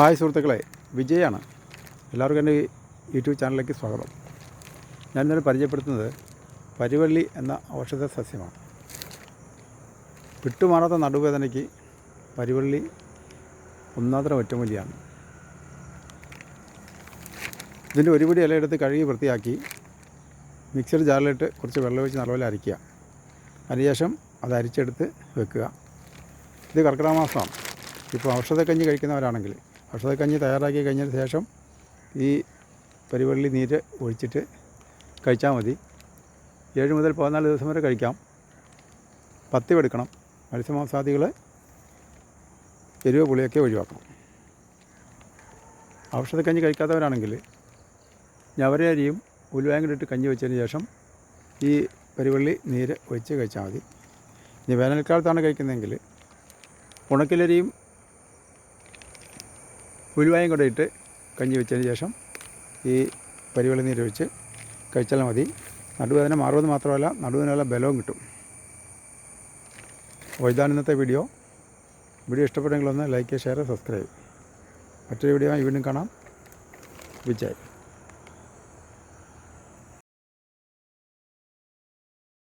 Hi സുഹൃത്തുക്കളെ വിജയാണ്. എല്ലാവർക്കും എന്റെ യൂട്യൂബ് ചാനലിലേക്ക് സ്വാഗതം. ഞാൻ ഇന്നലെ പരിചയപ്പെടുത്തുന്നത് പരിവള്ളി എന്ന ഔഷധ സസ്യമാണ്. വിട്ടുമാറാത്ത നടുവേദനയ്ക്ക് പരിവള്ളി ഒന്നാന്തരം ഒറ്റമൂലിയാണ് ഇതിന്റെ ഒരു പിടി ഇലയെടുത്ത് കഴുകി വൃത്തിയാക്കി മിക്സർ ജാറിലിട്ട് കുറച്ച് വെള്ളം വെച്ച് നല്ലപോലെ അരിക്കുക. അതിനുശേഷം അത് അരിച്ചെടുത്ത് വെക്കുക. ഇത് കർക്കിടക മാസമാണ്. ഇപ്പോൾ ഔഷധക്കഞ്ഞി കഴിക്കുന്നവരാണെങ്കിൽ ഔഷധക്കഞ്ഞി തയ്യാറാക്കി കഴിഞ്ഞതിന് ശേഷം ഈ പരിവള്ളി നീര് ഒഴിച്ചിട്ട് കഴിച്ചാൽ മതി. ഏഴ് മുതൽ പതിനാല് ദിവസം വരെ കഴിക്കാം. പത്തി എടുക്കണം. മത്സ്യമാംസാദികൾ എരിവ് പുളിയൊക്കെ ഒഴിവാക്കണം. ഔഷധക്കഞ്ഞി കഴിക്കാത്തവരാണെങ്കിൽ ഞവരയരിയും ഉലുവായും കഞ്ഞി വെച്ചതിന് ശേഷം ഈ പരിവള്ളി നീര് ഒഴിച്ച് കഴിച്ചാൽ മതി. ഇനി വേനൽക്കാലത്താണ് കഴിക്കുന്നതെങ്കിൽ ഉണക്കലരിയും ഉലുവായും കൂടെ ഇട്ട് കഞ്ഞി വെച്ചതിന് ശേഷം ഈ പരിവെള്ള നീര് വെച്ച് കഴിച്ചാൽ മതി. നടുവേദന മാറുമെന്ന് മാത്രമല്ല നടുവിനുള്ള ബലവും കിട്ടും. അപ്പോൾ ഇന്നത്തെ വീഡിയോ. വീഡിയോ ഇഷ്ടപ്പെട്ടെങ്കിൽ ഒന്ന് ലൈക്ക് ഷെയർ സബ്സ്ക്രൈബ്. മറ്റൊരു വീഡിയോ വീണ്ടും കാണാം. വിജയ്.